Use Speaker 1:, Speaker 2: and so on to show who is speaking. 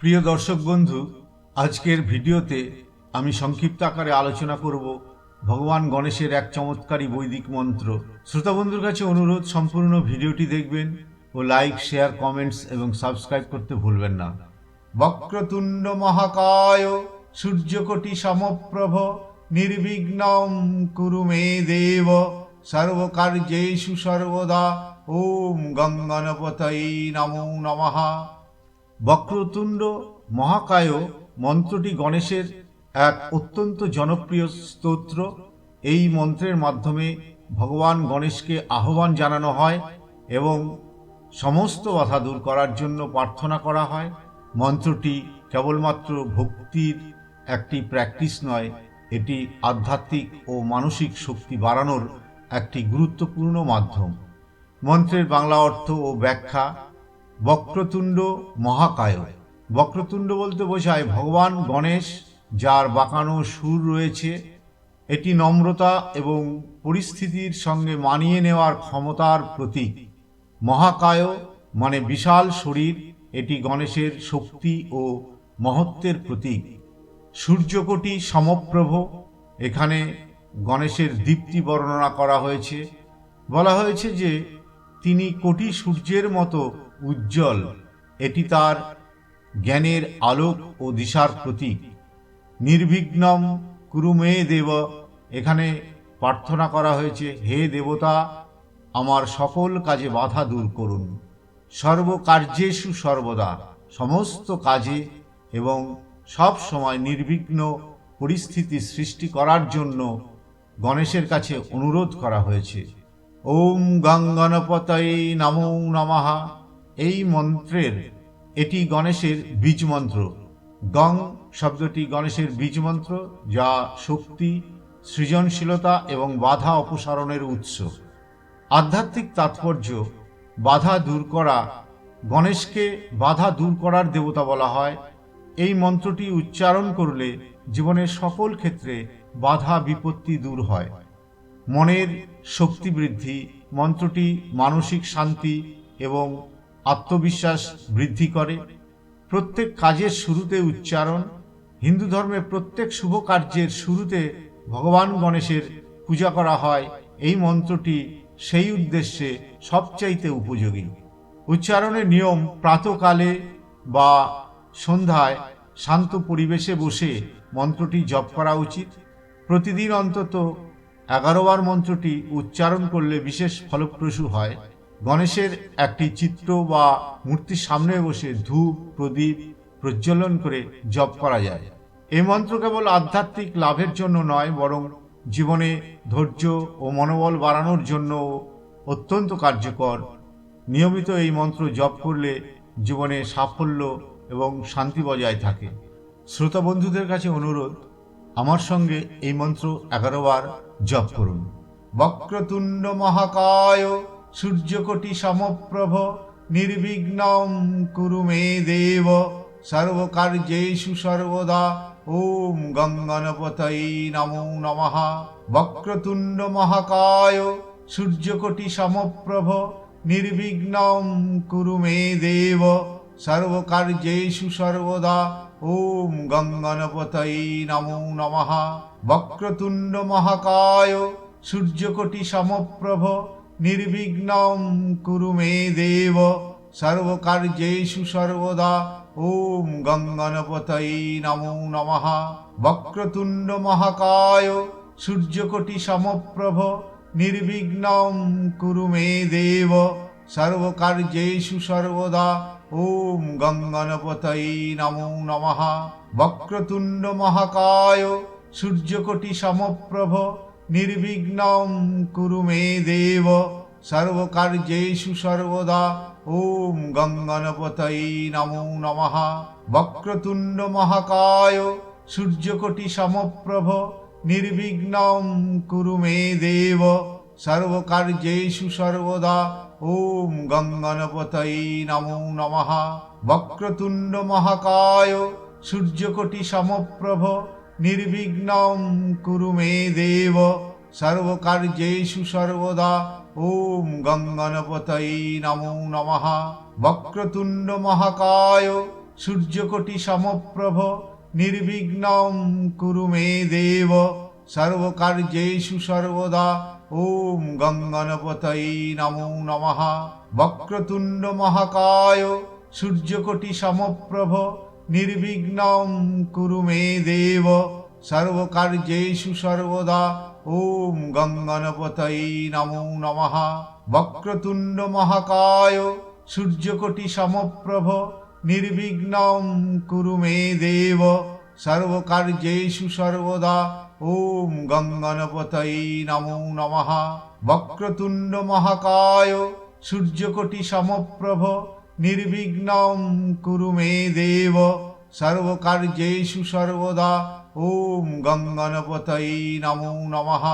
Speaker 1: প্রিয় দর্শক বন্ধু, আজকের ভিডিওতে আমি সংক্ষিপ্ত আকারে আলোচনা করব ভগবান গণেশের এক চমৎকারী বৈদিক মন্ত্র। শ্রোতা বন্ধুর কাছে অনুরোধ, সম্পূর্ণ ভিডিওটি দেখবেন ও লাইক, শেয়ার, কমেন্টস এবং সাবস্ক্রাইব করতে ভুলবেন না। বক্রতুণ্ড মহাকায় সূর্যকোটি সমপ্রভ নির্বিঘ্নম কুরু মে দেব, সর্বকার্যেষু সর্বদা ওম গঙ্গনপতৈ নমো নমঃ। বক্রতুণ্ড মহাকায় মন্ত্রটি গণেশের এক অত্যন্ত জনপ্রিয় স্তোত্র। এই মন্ত্রের মাধ্যমে ভগবান গণেশকে আহ্বান জানানো হয় এবং সমস্ত বাধা দূর করার জন্য প্রার্থনা করা হয়। মন্ত্রটি কেবলমাত্র ভক্তির একটি প্র্যাকটিস নয়, এটি আধ্যাত্মিক ও মানসিক শক্তি বাড়ানোর একটি গুরুত্বপূর্ণ মাধ্যম। মন্ত্রের বাংলা অর্থ ও ব্যাখ্যা বক্রতুণ্ড মহাকায়। বক্রতুণ্ড বলতে বোঝায় ভগবান গণেশ, যার বাঁকানো সুর রয়েছে, এটি নম্রতা এবং পরিস্থিতির সঙ্গে মানিয়ে নেওয়ার ক্ষমতার প্রতীক। মহাকায় মানে বিশাল শরীর, এটি গণেশের শক্তি ও মহত্বের প্রতীক। সূর্যকোটি সমপ্রভ, এখানে গণেশের দীপ্তি বর্ণনা করা হয়েছে। বলা হয়েছে যে তিনি কোটি সূর্যের মতো উজ্জ্বল। এটি তার জ্ঞানের আলোক ও দিশার প্রতীক। নির্বিঘ্নম কুরুমে দেব, এখানে প্রার্থনা করা হয়েছে, হে দেবতা, আমার সকল কাজে বাধা দূর করুন। সর্বকার্যেষু সর্বদা, সমস্ত কাজে এবং সব সময় নির্বিঘ্ন পরিস্থিতি সৃষ্টি করার জন্য গণেশের কাছে অনুরোধ করা হয়েছে। ওম গঙ্গনপতয়ে নমো নমঃ। এই মন্ত্রের, এটি গণেশের বীজ মন্ত্র। গং শব্দটি গণেশের বীজ মন্ত্র, যা শক্তি, সৃজনশীলতা এবং বাধা অপসারণের উৎস। আধ্যাত্মিক তাৎপর্য, বাধা দূর করা, গণেশকে বাধা দূর করার দেবতা বলা হয়। এই মন্ত্রটি উচ্চারণ করলে জীবনের সকল ক্ষেত্রে বাধা বিপত্তি দূর হয়। মনের শক্তি বৃদ্ধি, মন্ত্রটি মানসিক শান্তি এবং আত্মবিশ্বাস বৃদ্ধি করে। প্রত্যেক কাজের শুরুতে উচ্চারণ, হিন্দু ধর্মে প্রত্যেক শুভ কার্যের শুরুতে ভগবান গণেশের পূজা করা হয়। এই মন্ত্রটি সেই উদ্দেশ্যে সবচাইতে উপযোগী। উচ্চারণের নিয়ম প্রাতকালে বা সন্ধ্যায় শান্ত পরিবেশে বসে মন্ত্রটি জপ করা উচিত। প্রতিদিন অন্তত এগারোবার মন্ত্রটি উচ্চারণ করলে বিশেষ ফলপ্রসূ হয়। গণেশের একটি চিত্র বা মূর্তির সামনে বসে ধূপ, প্রদীপ প্রজ্বলন করে জপ করা যায়। এই মন্ত্র কেবল আধ্যাত্মিক লাভের জন্য নয়, বরং জীবনে ধৈর্য ও মনোবল বাড়ানোর জন্য অত্যন্ত কার্যকর। নিয়মিত এই মন্ত্র জপ করলে জীবনে সাফল্য এবং শান্তি বজায় থাকে। শ্রোতা বন্ধুদের কাছে অনুরোধ আমার সঙ্গে এই মন্ত্র এগারো বার জপ করুন। বক্রতুণ্ড মহাকায় সূর্যকোটি সমপ্রভ নির্বিঘ্নম কুরু মে দেব। সর্বকার্যেষু সর্বদা ওম গঙ্গনপতৈ নমো নমঃ। বক্রতুণ্ড মহাকায় সূর্যকোটি সমপ্রভ নির্বিঘ্ন কুরু মে দেব। সর্বকার্যেষু সর্বদা ওম গঙ্গনপতৈ নমো নমঃ। বক্রতুণ্ড মহাকায় সূর্যকোটি সমপ্রভ। নির্বিঘ্নম কুরু মে দেব। সর্বকার্যেষু সর্বদা ওম গঙ্গনপতৈ নমো নমঃ। বক্রতুণ্ড মহাকায় সূর্যকোটি সমপ্রভ। নির্বিঘ্নম কুরু মে দেব। সর্বকার্যেষু সর্বদা। ওম গঙ্গনপতৈ নমো নমঃ। বক্রতুণ্ড মহাকায় সূর্যকোটি সমপ্রভ। নির্বিঘ্নম কুরু মে দেব। সর্বকার্যেষু সর্বদা। ওম গঙ্গনপতৈ নমো নমঃ। বক্রতুণ্ড মহাকায় সূর্যকোটি সমপ্রভ। নির্বিঘ্নম কুরু মে দেব। সর্বকার্যেষু সর্বদা। ওম গঙ্গনপতৈ নমো নমঃ। বক্রতুণ্ড মহাকায় সূর্যকোটি সমপ্রভ। নির্বিঘ্নম কুরু মে দেব। সর্বকার্যেষু সর্বদা ওম গঙ্গনপতৈ নমো নমঃ। বক্রতুণ্ড মহাকায় সূর্যকোটি সমপ্রভ। নির্বিঘ্নম কুরু মে দেব। সর্বকার্যেষু সর্বদা ওম গঙ্গনপতৈ নমো নমঃ। বক্রতুণ্ড মহাকায় সূর্যকোটি সমপ্রভ। নির্বিঘ্নম কুরু মে দেব। সর্বকার্যেষু সর্বদা ওম গঙ্গনপতৈ নমো নমঃ। বক্রতুণ্ড মহাকায় সূর্যকোটি সমপ্রভ। নির্বিঘ্নম কুরু মে দেব। সর্বকার্যেষু সর্বদা ওম গঙ্গনপতৈ নমো নমঃ বক্রতুণ্ড মহাকায় সূর্যকোটি সমপ্রভ নির্বিঘ্নম কুরু মে দেব সর্বকার্যেষু সর্বদা ওম গঙ্গনপতৈ নমো নমঃ